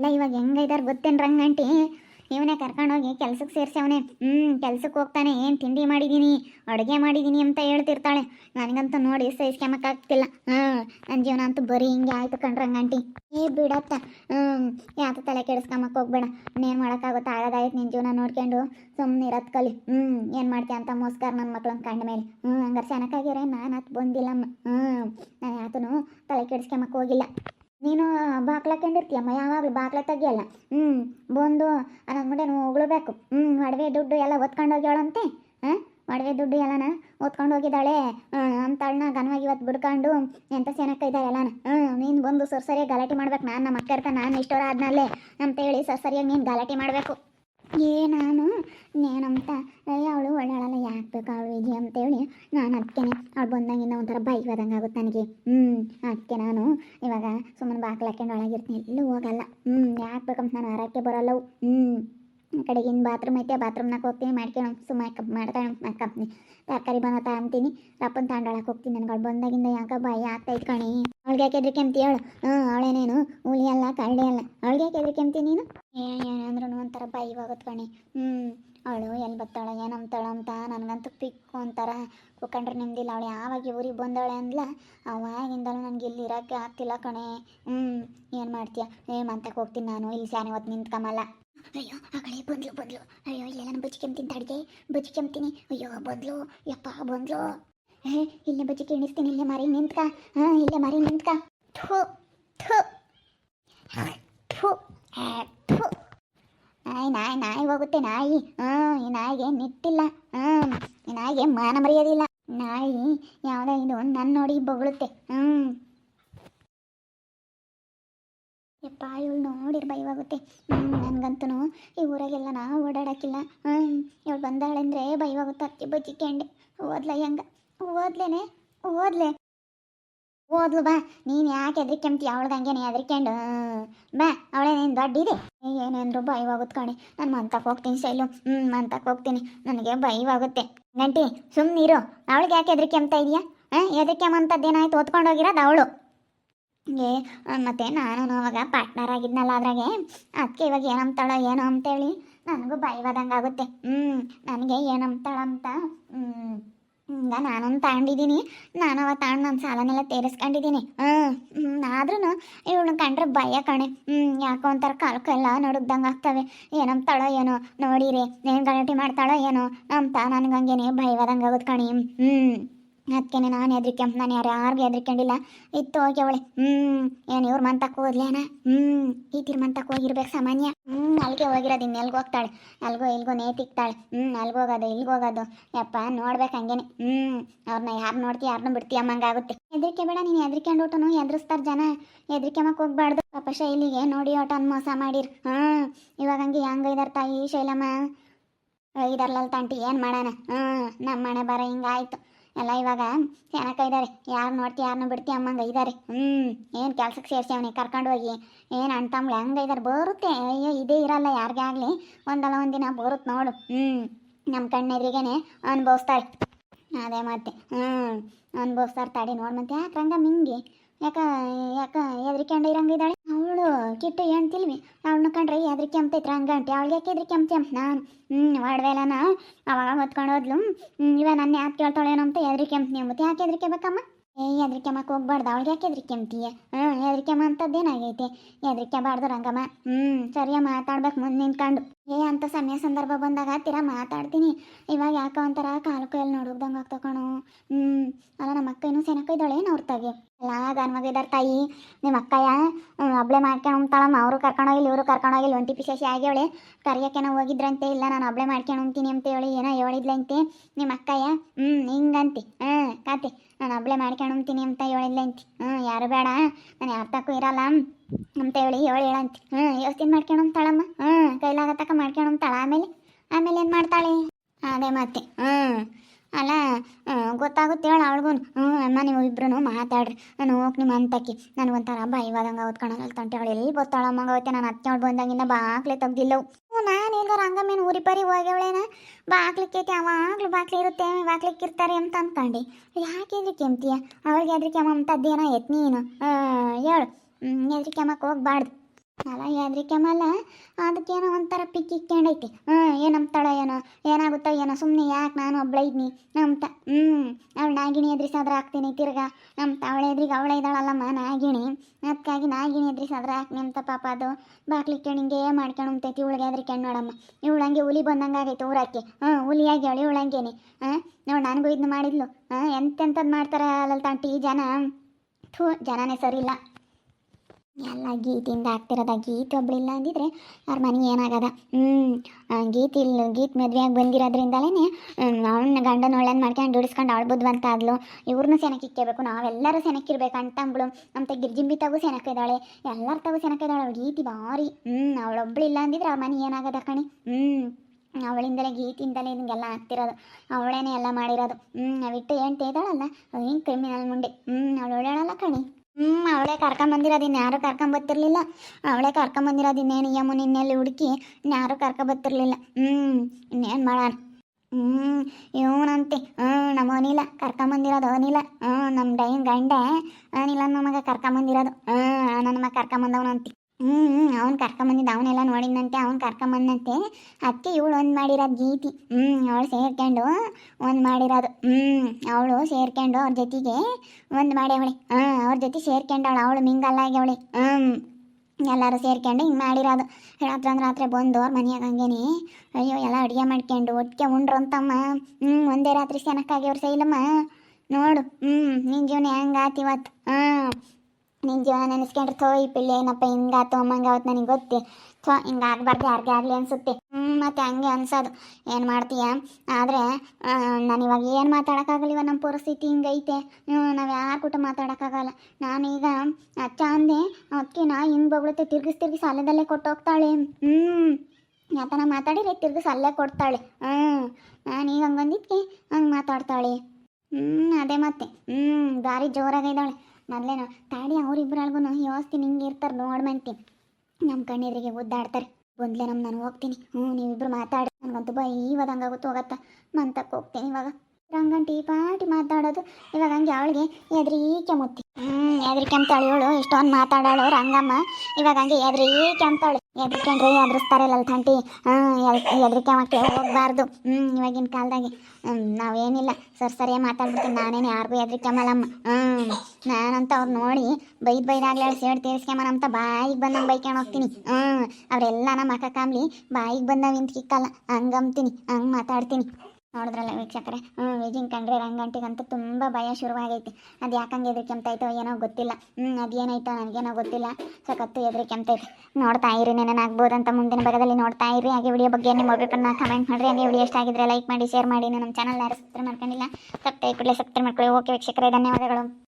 ಇಲ್ಲ ಇವಾಗ ಹೆಂಗೈದಾರ ಗೊತ್ತೇನು ರಂಗಂಟಿ ಇವನೇ ಕರ್ಕೊಂಡೋಗಿ ಕೆಲ್ಸಕ್ಕೆ ಸೇರ್ಸವನೆ ಹ್ಞೂ ಕೆಲ್ಸಕ್ಕೆ ಹೋಗ್ತಾನೆ, ಏನು ತಿಂಡಿ ಮಾಡಿದ್ದೀನಿ ಅಡುಗೆ ಮಾಡಿದ್ದೀನಿ ಅಂತ ಹೇಳ್ತಿರ್ತಾಳೆ. ನನಗಂತೂ ನೋಡಿ ಸಹಿಸ್ಕೊಂಬಕ್ಕಾಗ್ತಿಲ್ಲ ಹಾಂ ನನ್ನ ಜೀವನ ಅಂತೂ ಬರೀ ಹಿಂಗೆ ಆಯ್ತು ಕಣ್ರಂಗಂಟಿ ಏ ಬಿಡತ್ತ ಹ್ಞೂ ಯಾತ ತಲೆ ಕೆಡಿಸ್ಕೊಂಬಕ್ಕೆ ಹೋಗ್ಬೇಡ. ಇನ್ನೇನು ಮಾಡೋಕ್ಕಾಗುತ್ತೆ? ಆಗೋದಾಯ್ತು ನಿನ್ನ ಜೀವನ ನೋಡ್ಕೊಂಡು ಸುಮ್ಮನೆ ಇರೋದು ಕಲಿ. ಹ್ಞೂ ಏನು ಮಾಡ್ತೀಯ ಅಂತ ಮೋಸ್ಕಾರ ನನ್ನ ಮಕ್ಳನ್ನ ಕಂಡ ಮೇಲೆ. ಹ್ಞೂ ಹಂಗಾರೆ ಚೆನ್ನಾಗಿರೋ ನಾನು ಅತ್ ಬಂದಿಲ್ಲಮ್ಮ. ಹ್ಞೂ ನಾನು ಯಾತನು ತಲೆ ಕೆಡಿಸ್ಕೊಂಬಕ್ಕೆ ಹೋಗಿಲ್ಲ. ನೀನು ಬಾಕ್ಲಾಕೊಂಡಿರ್ತೀಯಮ್ಮ ಯಾವಾಗಲೂ ಬಾಕ್ಲ ತೆಗಿಯಲ್ಲ. ಹ್ಞೂ ಬಂದು ಮುಂದೆ ಹೋಗ್ಲೇಬೇಕು ಹ್ಞೂ ಒಡವೆ ದುಡ್ಡು ಎಲ್ಲ ಒತ್ಕೊಂಡು ಹೋಗ್ಯಾಳಂತೆ. ಹಾಂ ಒಡವೆ ದುಡ್ಡು ಎಲ್ಲನ ಓದ್ಕೊಂಡು ಹೋಗಿದ್ದಾಳೆ. ಅಂತಾಳನ್ನ ಘನವಾಗಿ ಇವತ್ತು ಬಿಡ್ಕೊಂಡು ಎಂತ ಸೇನಕ್ಕ ಇದ್ದಾರೆ ಎಲ್ಲನ. ಹ್ಞೂ ನೀನು ಬಂದು ಸರ್ ಸರಿಯಾಗಿ ಗಲಾಟೆ ಮಾಡ್ಬೇಕು. ನಾನು ನಮ್ಮ ಅಕ್ಕ ಇರ್ತಾನೆ ನಾನು ಇಷ್ಟೋರ ಆದ್ಮೇಲೆ ಅಂತ ಹೇಳಿ ಸರ್ ಸರಿಯಾಗಿ ನೀನು ಗಲಾಟೆ ಮಾಡಬೇಕು. ಏ ನಾನು? ನೇನಂತ? ಅವಳು ಒಳ್ಳೆಯಲ್ಲ ಯಾಕೆ ಬೇಕು ಅವಳು ವಿಜಯ ಅಂತೇಳಿ. ನಾನು ಅದಕ್ಕೇನೆ ಅವಳು ಬಂದಂಗಿಂದ ಒಂಥರ ಬೈಕ್ ಬದಂಗೆ ಆಗುತ್ತೆ ನನಗೆ. ಹ್ಞೂ ಅದಕ್ಕೆ ನಾನು ಇವಾಗ ಸುಮ್ಮನೆ ಬಾಗಿಲು ಹಾಕೊಂಡು ಒಳಗಿರ್ತೀನಿ. ಎಲ್ಲೂ ಹೋಗಲ್ಲ. ಹ್ಞೂ ಯಾಕೆ ಬೇಕಂತ ನಾನು ಆರಕ್ಕೆ ಬರೋಲ್ಲವು. ಹ್ಞೂ ಕಡೆಗಿನ ಬಾತ್ರೂಮ್ ಐತೆ, ಬಾತ್ರೂಮ್ನಾಗ ಹೋಗ್ತೀನಿ ಮಾಡ್ಕೊಂಡು ಸುಮ್ಮನೆ ಕಪ್ ಮಾಡ್ಕೊಂಡು ಮಾಡ್ಕೊಂತೀನಿ ತರಕಾರಿ ಬಂದ ತಗೊಂತೀನಿ ರಪ್ಪನ ತಾಂಡೊಳಕ್ಕೆ ಹೋಗ್ತೀನಿ ನನಗಳು ಬಂದಾಗಿಂದ ಯಾಕೆ ಭಯ ಆಗ್ತೈತೆ ಕಣಿ. ಅವಳಿಗೆ ಯಾಕೆ ಹೆದ್ರಿಕೆಂತಿ ಹೇಳು ಹ್ಞೂ ಅವಳೇನೇನು? ಹುಲಿ ಅಲ್ಲ ಕರಡಿ ಅಲ್ಲ. ಅವಳಿಗೆ ಯಾಕೆ ಹೆದ್ರಿಕೆಂತಿ ನೀನು? ಏ ಏನಂದ್ರೂ ಒಂಥರ ಬೈವಾಗುತ್ತೆ ಕಣಿ. ಹ್ಞೂ ಅವಳು ಎಲ್ಲಿ ಬರ್ತಾಳೆ ಅಂತಾಳೆ ಅಂತ ನನಗಂತೂ ಪಿಕ್ಕು ಅಂತಾರ ಕುಕ್ಕಂಡ್ರೆ ನಿಮ್ದಿಲ್ಲ ಅವಳು ಯಾವಾಗ ಊರಿಗೆ ಬಂದಾಳೆ ಅಂದ್ಲ, ಅವಾಗಿಂದಲೂ ನನಗೆ ಇಲ್ಲಿ ಇರೋಕ್ಕೆ ಆಗ್ತಿಲ್ಲ ಕಣೆ. ಹ್ಞೂ ಏನು ಮಾಡ್ತೀಯ? ಏ ಮಂತಕ್ಕೆ ಹೋಗ್ತೀನಿ ನಾನು, ಇಲ್ಲಿ ಸ್ಯಾನೆ ಹೊತ್ತು ನಿಂತ್ಕಮಲ್ಲ. ಅಯ್ಯೋ, ಆ ಕಡೆ ಬಂದ್ಲು ಬಂದ್ಲು. ಅಯ್ಯೋ ಎಲ್ಲ ಬಚ್ಚಿಕೆಂತೀನಿ ತಡಿಗೆ ಕೆಮ್ತೀನಿ ಅಯ್ಯೋ, ಬಂದ್ಲು. ಯಪ್ಪ, ಬಂದ್ಲು. ಏ, ಇಲ್ಲೇ ಬಜ್ಜಿ ಕೆಣಿಸ್ತೀನಿ ಇಲ್ಲೇ ಮಾರಿ ನಿಂತ್ಕ. ಹಾಂ, ಇಲ್ಲೇ ಮಾರಿ ನಿಂತ್ಕ. ಥು ಥು. ಥು ಥು. ನಾಯಿ ನಾಯಿ ನಾಯಿ ಹೋಗುತ್ತೆ, ನಾಯಿ. ಹಾಂ ಈ ನಾಯಿಗೆ ನಿಟ್ಟಿಲ್ಲ. ಹಾಂ ಈ ನಾಯಿಗೆ ಮಾನ ಮರ್ಯಾದಿಲ್ಲ ನಾಯಿ ಯಾವುದೋ ಇದು ನನ್ನ ನೋಡಿ ಬೊಗಳುತ್ತೆ. ಹ್ಞೂ ಯಪ್ಪ, ಇವಳು ನೋಡಿರ್ ಭಯವಾಗುತ್ತೆ ನನಗಂತೂ ಈ ಊರಾಗೆಲ್ಲ ನಾ ಓಡಾಡಕ್ಕಿಲ್ಲ. ಹ್ಞೂ ಇವಳು ಬಂದಾಳಂದ್ರೆ ಭಯವಾಗುತ್ತೆ ಅತ್ತಿ ಬಚ್ಚಿಕೊಂಡೆ ಓದ್ಲ ಹೆಂಗ? ಓದ್ಲೇನೆ, ಓದ್ಲೆ. ಓದ್ಲು ಬಾ. ನೀನು ಯಾಕೆ ಹೆದ್ರಿಕೆಂಬ್ತಿ ಅವಳಿಗೆ ನೀ ಹೆದ್ರಿಕೊಂಡು? ಬಾ ಅವಳೇನೇನು ದೊಡ್ಡಿದೆ. ಏನೇಂದ್ರು ಭಯವಾಗುತ್ತೆ ಕಣೆ ನಾನು ಮಂತಕ್ಕೆ ಹೋಗ್ತೀನಿ ಸೈಲು ಹ್ಞೂ ಮಂತಕ್ಕೆ ಹೋಗ್ತೀನಿ. ನನಗೆ ಭಯವಾಗುತ್ತೆ ಗಂಟಿ ಸುಮ್ಮನಿರು ಅವಳಿಗೆ ಯಾಕೆ ಹೆದ್ರಿಕೆಂಬ್ತಾ ಇದೆಯಾ? ಏನಾಯ್ತು ಓದ್ಕೊಂಡು ಹೋಗಿರೋದು ಅವಳು. ಏ ಮತ್ತೆ ನಾನು ಅವಾಗ ಪಾರ್ಟ್ನರ್ ಆಗಿದ್ನಲ್ಲ ಅದ್ರಾಗೆ. ಅದಕ್ಕೆ ಇವಾಗ ಏನಂತಾಳ ಏನೋ ಅಂತೇಳಿ. ನನಗೂ ಭಯವಾದಂಗೆ ಆಗುತ್ತೆ ಹ್ಞೂ ನನಗೆ ಏನಂತಾಳ ಅಂತ ಹಿಂಗ ನಾನೊಂದು ತಗೊಂಡಿದ್ದೀನಿ ನಾನು ಅವ ತಗೊಂಡು ನನ್ನ ಸಾಲನೆಲ್ಲ ತೀರಿಸ್ಕೊಂಡಿದ್ದೀನಿ ಹ್ಞೂ ಆದ್ರೂ ಇವಳನ್ನ ಕಂಡ್ರೆ ಭಯ ಕಣೆ. ಹ್ಞೂ ಯಾಕೋ ಒಂಥರ ಕಾಲ್ಕೆಲ್ಲ ನಡುಗ್ದಂಗೆ ಆಗ್ತವೆ. ಏನಂತಾಳೋ ಏನೋ, ನೋಡಿರಿ, ಏನು ಗಲಾಟೆ ಮಾಡ್ತಾಳೋ ಏನೋ ಅಂತ ನನಗೆ ಹಂಗೇನೆ ಭಯವಾದಂಗೆ ಆಗುತ್ತೆ ಕಣಿ. ಹ್ಞೂ ಅದಕ್ಕೇನೆ ನಾನು ಹೆದ್ರಿಕೆ ನಾನು ಯಾರು ಯಾರಿಗೂ ಹೆದ್ರಿಕೊಂಡಿಲ್ಲ. ಇತ್ತು ಹೋಗಿ ಅವಳೆ. ಹ್ಞೂ ಏನು ಇವ್ರ ಮಂತಕ್ಕೆ ಹೋದ್ಲೇನ? ಹ್ಞೂ ಈ ತಿರ್ ಮಂತಕ್ಕೆ ಹೋಗಿರ್ಬೇಕು ಸಾಮಾನ್ಯ. ಹ್ಞೂ ಅಲ್ಲಿಗೆ ಹೋಗಿರೋದು ಇನ್ನೆಲ್ಗೆ ಹೋಗ್ತಾಳೆ. ಅಲ್ಗೋ ಇಲ್ಗೋ ನೇತಿಕ್ತಾಳೆ. ಹ್ಞೂ ಅಲ್ಗೆ ಹೋಗೋದು, ಇಲ್ಗೆ ಹೋಗೋದು. ಯಪ್ಪ, ನೋಡ್ಬೇಕು ಹಂಗೇನೆ. ಹ್ಞೂ ಅವ್ರನ್ನ ಯಾರು ನೋಡ್ತಿ ಯಾರನ್ನೂ ಬಿಡ್ತಿ ಅಮ್ಮಂಗಾಗುತ್ತೆ. ಹೆದರಿಕೆ ಬೇಡ, ನೀನು ಹೆದ್ರಿಕೊಂಡು ಊಟನು ಎದುರಿಸ್ತಾರೆ ಜನ. ಹೆದ್ರಿಕೆ ಹೋಗ್ಬಾರ್ದು. ಪಾಪ ಶೈಲಿಗೆ ನೋಡಿ ಓಟ ಮೋಸ ಮಾಡಿರ್. ಹಾಂ, ಇವಾಗ ಹಂಗೆ ಹಂಗ ಇದಾರ ತಾಯಿ ಶೈಲಮ್ಮ? ಇದಾರ್ಲಲ್ ತಂಟಿ, ಏನು ಮಾಡೋಣ? ಹ್ಞೂ ನಮ್ಮ ಮನೆ ಬರ ಹಿಂಗಾಯ್ತು ಎಲ್ಲ ಇವಾಗ ಏನಕ ಇದ್ದಾರೆ ಯಾರು ನೋಡ್ತಿ ಯಾರನ್ನ ಬಿಡ್ತಿ, ಅಮ್ಮಂಗ ಇದ್ದಾರೆ ಹ್ಞೂ ಏನು ಕೆಲ್ಸಕ್ಕೆ ಸೇರ್ಸ್ಯಾವನಿ ಕರ್ಕೊಂಡು ಹೋಗಿ. ಏನು ಅಣ್ತಂಬ್ಳು ಹಂಗೆ ಇದ್ದಾರೆ ಬರುತ್ತೆ. ಅಯ್ಯೋ, ಇದೇ ಇರಲ್ಲ, ಯಾರಿಗೇ ಆಗಲಿ. ಒಂದಲ್ಲ ಒಂದಿನ ಬರುತ್ತೆ ನೋಡು. ಹ್ಞೂ ನಮ್ಮ ಕಣ್ಣೆದ್ರಿಗೇನೆ ಅನುಭವಿಸ್ತಾಳೆ. ಅದೇ ಮತ್ತೆ ಹ್ಞೂ ಅನುಭವಿಸ್ತಾರೆ ತಡಿ ನೋಡ್ ಮತ್ತೆ. ಯಾಕೆ ರಂಗ ಮಿಂಗಿ ಯಾಕ ಯಾಕ ಇರಂಗ ಇದ್ದಾಳೆ? ಅವಳು ಕಿಟ್ಟು ಹೆಣ್ತಿಲ್ವಿ ಅವಳನ್ನ ಕಂಡ್ರೆ ಹೆದರಿಕೆ ಅಂಬತೈತೆ ರಂಗ ಅಂಟಿ. ಅವಳಿಗೆ ಯಾಕೆ ಹೆದರಿಕೆ ಅಂತ ನಾನು? ಹ್ಞೂ ಒಡವೆಲನ ಅವಾಗ ಹೊತ್ಕೊಂಡು ಹೋದ್ಲು. ಇವ ನನ್ನ ಯಾಕೆ ಕೇಳ್ತಾಳೇನೋ ಅಂತ ಹೆದ್ರಿಕೆ ಅಂಬ್ತೀನಿ ಅಂಬತ್ತೆ ಯಾಕೆ ಹೆದರಿಕೆ ಬೇಕಮ್ಮ? ಏ, ಹೆದ್ರಿಕೆ ಮಕ್ಕ ಹೋಗ್ಬಾರ್ದು. ಅವಳಿಗೆ ಯಾಕೆ ಹೆದರಿಕೆ ಅಂತೀಯ ಹ್ಞೂ ಹೆದ್ರಿಕೆ ಅಂತದ್ದೇನಾಗೈತೆ ಹೆದರಿಕೆ ಬಾರ್ದು ರಂಗಮ್ಮ ಹ್ಞೂ ಸರಿಯ ಮಾತಾಡ್ಬೇಕು ಮುಂದೆ ನಿಂತ್ಕೊಂಡು. ಏ, ಅಂತ ಸಮಯ ಸಂದರ್ಭ ಬಂದಾಗ ತೀರ ಮಾತಾಡ್ತೀನಿ. ಇವಾಗ ಯಾಕೋ ಒಂಥರ ಕಾಲು ಕೈಯಲ್ಲಿ ನೋಡುಗ್ದಂಗೆ ಆಗ್ತಾ ಹ್ಮ್ ಹ್ಞೂ ಅಲ್ಲ, ನಮ್ಮ ಅಕ್ಕ ಇನ್ನೂ ಸೆನಕ ಇದ್ದಾಳೆ ಅವ್ರ ತಾಗಿ ಎಲ್ಲ ಗನ್ಮಗಿದಾರ ತಾಯಿ ನಿಮ್ಮ ಅಕ್ಕಯ್ಯ ಒಬ್ಳೆ ಮಾಡ್ಕೊಂಡು ಉಣ್ತಾಳಮ್ಮ, ಅವರು ಕರ್ಕೊಂಡೋಗಿಲ್ಲ ಇವರು ಕರ್ಕೊಂಡೋಗಿಲ್ಲ ಒಂಟಿ ಪಿಶಾಸಿ ಆಗ್ಯವಳೆ. ಕರಿಯೋಕೆನ ಹೋಗಿದ್ರಂತೆ, ಇಲ್ಲ, ನಾನು ಒಬ್ಳೆ ಮಾಡ್ಕೊಂಡು ಅಂತೀನಿ ಅಂತ ಹೇಳಿ ಏನೋ ಹೇಳಿದ್ಲಂತೆ. ನಿಮ್ಮ ಅಕ್ಕಯ್ಯ ಹ್ಞೂ ಹಿಂಗಂತೆ, ಹಾಂ, ಕಾತಿ, ನಾನು ಒಬ್ಳೆ ಮಾಡ್ಕೊಂಡು ಅಂತೀನಿ ಅಂತ ಹೇಳಿದ್ಲಂತೆ. ಹ್ಞೂ ಯಾರು ಬೇಡ, ನಾನು ಯಾರ ತಕ್ಕೂ ಇರಲ್ಲ. ಅಂತ ಹೇಳಿ ಹೇಳಿ ಹೇಳಂತಿ ಹ್ಞೂ ಯೋಚನೆ ಮಾಡ್ಕೊಂಡು ಉಣ್ತಾಳಮ್ಮ ಹ್ಞೂ ಕೈಲಾಗತ್ತಕ್ಕ ಮಾಡ್ಕೊಂಡು ಉಣ್ತಾಳ ಆಮೇಲೆ ಆಮೇಲೆ ಏನು ಮಾಡ್ತಾಳೆ? ಅದೇ ಮತ್ತೆ ಹ್ಞೂ ಅಲ್ಲ ಗೊತ್ತಾಗುತ್ತೆ ಹೇಳ ಅವಳಿಗೂ ಹ್ಞೂ ಅಮ್ಮ, ನೀವು ಇಬ್ರು ಮಾತಾಡ್ರಿ. ನಾನು ಹೋಗಿ ನಿಮ್ಮ ಅಂತಕ್ಕೆ ನನಗೊಂಥರ ಹಂಗೆ ಓದ್ಕೊಳಲ್ಲ ತಂಟೆ ಅವಳು ಎಲ್ಲಿ ಗೊತ್ತಾಳಮ್ಮಂಗೆ ಅವತ್ತೆ ನಾನು ಅತ್ತೆ ಬಂದಂಗಿಂದ ಬಾಕ್ಲೆ ತೆಗ್ದಿಲ್ಲವು ನಾನು ಈಗ ರಂಗಮ್ಮನ ಊರಿ ಪರಿ ಹೋಗ್ಯವಳೇನ. ಬಾಕ್ಲಿಕ್ಕೆ ಅವಾಗ್ಲೂ ಬಾಕ್ಲಿ ಇರುತ್ತೆ ಬಾಕ್ಲಿಕ್ಕೆ ಇರ್ತಾರೆ ಅಂತ ಅನ್ಕೊಂಡು ಯಾಕೆ ಇದ್ರಿ ಕೆಮ್ತೀಯ ಅವಳಿಗೆ ಅದ್ರಿ ಅಮ್ಮ ಅಂತದ್ದೇನೋ ಎತ್ ನೀನು ಹೇಳು. ಹೆದ್ರಿಕೆ ಅಮ್ಮಕ್ಕೆ ಹೋಗ್ಬಾರ್ದು. ಅಲ್ಲ ಹೆದ್ರಿಕೆಮಲ್ಲ ಅದಕ್ಕೇನೋ ಒಂಥರ ಪಿಕ್ ಇಕ್ಕೊಂಡೈತಿ. ಹ್ಞೂ ಏನಂತಾಳ ಏನೋ, ಏನಾಗುತ್ತೋ ಏನೋ ಸುಮ್ಮನೆ ಯಾಕೆ ನಾನು ಒಬ್ಳ ಇದ್ನಿ? ನಮ್ತ ಹ್ಞೂ ಅವಳು ನಾಗಿಣಿ ಎದ್ರಿಸಾದ್ರೆ ಹಾಕ್ತೀನಿ ತಿರ್ಗಾ. ನಮ್ಮ ಅವಳ ಎದ್ರಿಗೆ ಅವಳ ಇದ್ದಾಳಲ್ಲಮ್ಮ ನಾಗಿಣಿ. ಅದಕ್ಕಾಗಿ ನಾಗಿಣಿ ಎದ್ರಿಸಾದ್ರೆ ಹಾಕ್ನಿ ಅಂತ ಪಾಪ ಅದು. ಬಾಕ್ಲಿಕ್ಕೆ ಹಿಂಗೆ ಮಾಡ್ಕೊಂಡು ಉಂತೈತಿ ಇವಳಿಗೆ ಎದ್ರಿಕೊಂಡು ನೋಡಮ್ಮ. ಇವಳಂಗೆ ಹುಲಿ ಬಂದಂಗೆ ಆಗೈತೆ ಊರಕ್ಕೆ ಹ್ಞೂ ಹುಲಿಯಾಗಿ ಅವಳು ಇವಳಂಗೇನೆ ಹಾಂ, ನೋಡಿ ನನಗೂ ಇದನ್ನ ಮಾಡಿದ್ಲು. ಹಾಂ ಎಂತೆಂಥದ್ದು ಮಾಡ್ತಾರೆ ಅಲ್ಲಲ್ಲಿ ತಂಟಿ ಜನ? ಥೂ, ಜನನೇ ಸರಿಯಿಲ್ಲ. ಎಲ್ಲ ಗೀತಿಂದ ಆಗ್ತಿರೋದ ಗೀತ್ ಒಬ್ಳಿಲ್ಲ ಅಂದಿದ್ರೆ ಅವ್ರ ಮನೆಗೆ ಏನಾಗದ? ಹ್ಞೂ ಗೀತ್ ಇಲ್ಲ ಗೀತ್ ಮದುವೆಯಾಗಿ ಬಂದಿರೋದ್ರಿಂದಲೇ ಅವನ ಗಂಡನ ಒಳ್ಳೆನ್ ಮಾಡ್ಕೊಂಡು ದುಡಿಸ್ಕೊಂಡು ಅವಳು ಬುದ್ಧವಂತ ಆದ್ಲು. ಇವ್ರನ್ನೂ ಸೆನಕ್ಕೆ ಇಕ್ಕಬೇಕು ನಾವೆಲ್ಲರೂ ಸೆನಕ್ಕಿರ್ಬೇಕು ಅಂತಂಬ್ಳು ನಮ್ಮ ಗಿರ್ಜಿಂಬಿ ತಗು ಸೆನಕಿದ್ದಾಳೆ ಎಲ್ಲರ ತಗು ಸೆನಕಿದ್ದಾಳೆ ಅವಳು ಗೀತಿ ಭಾರಿ. ಹ್ಞೂ ಅವಳೊಬ್ಳಿಲ್ಲ ಅಂದಿದ್ರೆ ಅವ್ರ ಮನೆ ಏನಾಗದ ಕಣಿ? ಹ್ಞೂ ಅವಳಿಂದಲೇ ಗೀತಿಂದಲೇ ಹಿಂಗೆಲ್ಲ ಆಗ್ತಿರೋದು. ಅವಳೇನೆ ಎಲ್ಲ ಮಾಡಿರೋದು. ಹ್ಞೂ ನಾವಿಟ್ಟು ಏನು ಇದ್ದಾಳಲ್ಲ ಹಿಂಗೆ ಕ್ರಿಮಿನಲ್ ಮುಂಡೆ. ಹ್ಞೂ ಅವಳು ಒಳ್ಳೆಯಳಲ್ಲ ಕಣಿ? ಹ್ಞೂ ಅವಳೇ ಕರ್ಕೊಂಬಂದಿರೋದು ಇನ್ಯಾರು ಕರ್ಕೊಂಬತ್ತಿರ್ಲಿಲ್ಲ ಅವಳೇ ಕರ್ಕೊಂಬಂದಿರೋದು ಇನ್ನೇನು ಯಮುನ ಇನ್ನೆಲ್ಲಿ ಹುಡುಕಿ ಇನ್ಯಾರು ಕರ್ಕೊಂಬತ್ತಿರ್ಲಿಲ್ಲ ಹ್ಞೂ ಇನ್ನೇನು ಮಾಡೋಣ? ಹ್ಞೂ ಇವನಂತೆ ಹ್ಞೂ ನಮ್ಮ ಅನಿಲ ಕರ್ಕೊಂಬಂದಿರೋದು ಅನಿಲ. ಹ್ಞೂ ನಮ್ಮ ಡೈನ್ ಗಂಡ ಅನಿಲ ನಮಗೆ ಕರ್ಕೊಂಬಂದಿರೋದು ಹ್ಞೂ ನನ್ನ ಮಗ ಕರ್ಕೊಂಬಂದವನಂತೆ ಹ್ಞೂ ಹ್ಞೂ ಅವ್ನು ಕರ್ಕೊಂಬಂದಿದ್ದ ಅವನೆಲ್ಲ ನೋಡಿದಂತೆ ಅವ್ನು ಕರ್ಕೊಂಬಂದಂತೆ ಅದಕ್ಕೆ ಇವಳು ಒಂದು ಮಾಡಿರೋದು ಗೀತಿ. ಹ್ಞೂ ಅವಳು ಸೇರ್ಕೊಂಡು ಒಂದು ಮಾಡಿರೋದು. ಹ್ಞೂ ಅವಳು ಸೇರ್ಕೊಂಡು ಅವ್ರ ಜೊತೆಗೆ ಒಂದು ಅವಳಿ ಹಾಂ, ಅವ್ರ ಜೊತೆ ಸೇರ್ಕೊಂಡವಳು ಅವಳು ಮಿಂಗಲ್ಲ ಅವಳಿ ಹ್ಞೂ ಎಲ್ಲರೂ ಸೇರ್ಕೊಂಡು ಹಿಂಗೆ ಮಾಡಿರೋದು. ರಾತ್ರಿ ಅಂದ್ರೆ ರಾತ್ರಿ ಬಂದು ಅವ್ರ ಮನೆಯಾಗ ಹಂಗೇನೆ, ಅಯ್ಯೋ, ಎಲ್ಲ ಅಡುಗೆ ಮಾಡ್ಕೊಂಡು ಒಟ್ಟಿಗೆ ಉಂಡ್ರು ಅಂತಮ್ಮ. ಹ್ಞೂ ಒಂದೇ ರಾತ್ರಿ ಸೆನಕ್ಕಾಗ್ಯವ್ರು ಸೈಲಮ್ಮ. ನೋಡು ಹ್ಞೂ ನಿನ್ನ ಜೀವನ ಹೆಂಗಾತು ಇವತ್ತು ಹಾಂ ನಿನ್ನ ಜೀವನ ನೆನೆಸ್ಕೊಂಡ್ರೆ ಥೋ, ಈ ಪಿಳ್ಳಿ ಏನಪ್ಪ ಹಿಂಗಾತು ಅಮ್ಮಂಗಾವತ್ತು ನನಗೆ ಗೊತ್ತೇ? ಥೋ ಹಿಂಗೆ ಆಗಬಾರ್ದು ಯಾರಿಗೆ ಆಗಲಿ ಅನಿಸುತ್ತೆ. ಹ್ಞೂ ಮತ್ತೆ ಹಂಗೆ ಅನ್ಸೋದು. ಏನು ಮಾಡ್ತೀಯ? ಆದರೆ ನಾನು ಇವಾಗ ಏನು ಮಾತಾಡೋಕ್ಕಾಗಲ್ಲ ಇವಾಗ ನಮ್ಮ ಪರಿಸ್ಥಿತಿ ಹಿಂಗೈತೆ? ನಾವು ಯಾರ ಕೂಟ ಮಾತಾಡೋಕ್ಕಾಗಲ್ಲ. ನಾನೀಗ ಅಚ್ಚ ಅಂದೆ ಅದಕ್ಕೆ ನಾ ಹಿಂಗೆ ಬಗ್ಳುತ್ತೆ, ತಿರ್ಗಿಸ್ ತಿರ್ಗಿಸ್ ಅಲ್ಲದಲ್ಲೇ ಕೊಟ್ಟೋಗ್ತಾಳೆ. ಹ್ಞೂ ಯಾತನ ಮಾತಾಡಿದ್ರೆ ತಿರ್ಗಿಸ್ ಅಲ್ಲೇ ಕೊಡ್ತಾಳೆ. ಹ್ಞೂ ನಾನು ಈಗ ಹಂಗೆ ಮಾತಾಡ್ತಾಳೆ. ಹ್ಞೂ ಅದೇ ಮತ್ತೆ. ಹ್ಞೂ ದಾರಿ ಜೋರಾಗಿದ್ದಾಳೆ ಮೊದಲೇನು ತಾಡಿ ಅವ್ರಿಬ್ರಲ್ಗೂ ಯೋಸ್ತಿ ಹಿಂಗೆ ಇರ್ತಾರೆ ನೋಡ್ಮಂತಿ ನಮ್ಮ ಕಣ್ಣೆದ್ರಿಗೆ ಒದ್ದಾಡ್ತಾರೆ ಬಂದ್ಲೆ ನಮ್ಮ ನಾನು ಹೋಗ್ತೀನಿ. ಹ್ಞೂ, ನೀವಿಬ್ರು ಮಾತಾಡಿ ನನಗಂತೂ ಬೈ ಇವಾಗ ಹಂಗಾಗುತ್ತೆ ಹೋಗತ್ತ ಮಂತಕ್ಕೆ ಹೋಗ್ತೀನಿ ಇವಾಗ. ರಂಗಂಟಿ ಪಾಟಿ ಮಾತಾಡೋದು. ಇವಾಗ ಹಂಗೆ ಅವಳಿಗೆ ಎದ್ರಿಕೆ ಮುತ್ತಿ ಹ್ಞೂ ಎದ್ರಿಕೆ ಅಂತಾಳೆ ಇವಳು ಇಷ್ಟೊಂದು ಮಾತಾಡೋಳು ರಂಗಮ್ಮ. ಇವಾಗ ಹಂಗೆ ಎದ್ರಿಕೆ ಅಂತಾಳೆ ಎದ್ರಿಕೊಂಡ್ರೆ ಎದುರಿಸ್ತಾರೆ ಲಲ್ತಂಟಿ ಹ್ಞೂ ಎದ್ರಿಕೆ ಮಕ್ಕಳು ಹೋಗಬಾರ್ದು. ಹ್ಞೂ ಇವಾಗಿನ ಕಾಲದಾಗೆ. ನಾವೇನಿಲ್ಲ. ಸರ್ ಸರಿಯಾಗಿ ಮಾತಾಡ್ಬಿಡ್ತೀನಿ. ನಾನೇನು ಯಾರಿಗೂ ಎದ್ರಿಕೆ ಮಲಮ್ಮ ಹ್ಞೂ ನಾನಂತ ಅವ್ರು ನೋಡಿ ಬೈದ್ ಅವ್ರು ಸೇಡ್ ತೀರಿಸ್ಕೊಂಬನಂತ ಬಾಯಿಗೆ ಬಂದಂಗೆ ಬೈಕೊಂಡು ಹೋಗ್ತೀನಿ. ಹ್ಞೂ ಅವರೆಲ್ಲ ನಮ್ಮ ಅಕ್ಕ ಕಾಮ್ಲಿ ಬಾಯಿಗೆ ಬಂದಾಗ ಕಿಕ್ಕಲ್ಲ. ಹಂಗಂತೀನಿ ಹಂಗೆ ಮಾತಾಡ್ತೀನಿ. ನೋಡಿದ್ರಲ್ಲ ವೀಕ್ಷಕರೇ. ಹ್ಞೂ ವಿಜಿಂಗ್ ಕಂಡ್ರೆ ರಂಗಂಟಿಗಂತೂ ತುಂಬ ಭಯ ಶುರುವಾಗೈತಿ. ಅದು ಯಾಕಂಗೆ ಹೆದರಿಕೆಂತೈತೋ ಏನೋ ಗೊತ್ತಿಲ್ಲ. ಹ್ಞೂ ಅದೇನಾಯ್ತೋ ನನಗೇನೋ ಗೊತ್ತಿಲ್ಲ. ಸಖತ್ತು ಕೆಂಪ್ತೈತಿ ನೋಡ್ತಾ ಇರಿ ಅಂತ ಮುಂದಿನ ಭಾಗದಲ್ಲಿ ನೋಡ್ತಾ ಇರಿ. ಹಾಗೆ ವಿಡಿಯೋ ಬಗ್ಗೆ ನಿಮ್ಮ ಅಭಿಪ್ರಾಯನ ಕಮೆಂಟ್ ಮಾಡಿರಿ. ಹಾಗೆ ವಿಡಿಯೋ ಇಷ್ಟ ಆಗಿದ್ರೆ ಲೈಕ್ ಮಾಡಿ ಶೇರ್ ಮಾಡಿ. ನಮ್ಮ ಚಾನಲ್ ಯಾರು ಸಬ್ಸ್ಕ್ರೈಬ್ ಮಾಡ್ಕೊಂಡಿಲ್ಲ ಸಬ್ಸ್ಕ್ರೈಬ್ ಕೂಡಲೇ ಸಬ್ಸ್ಕ್ರೈಬ್ ಮಾಡ್ಕೊಳ್ಳಿ. ಓಕೆ ವೀಕ್ಷಕರೇ, ಧನ್ಯವಾದಗಳು.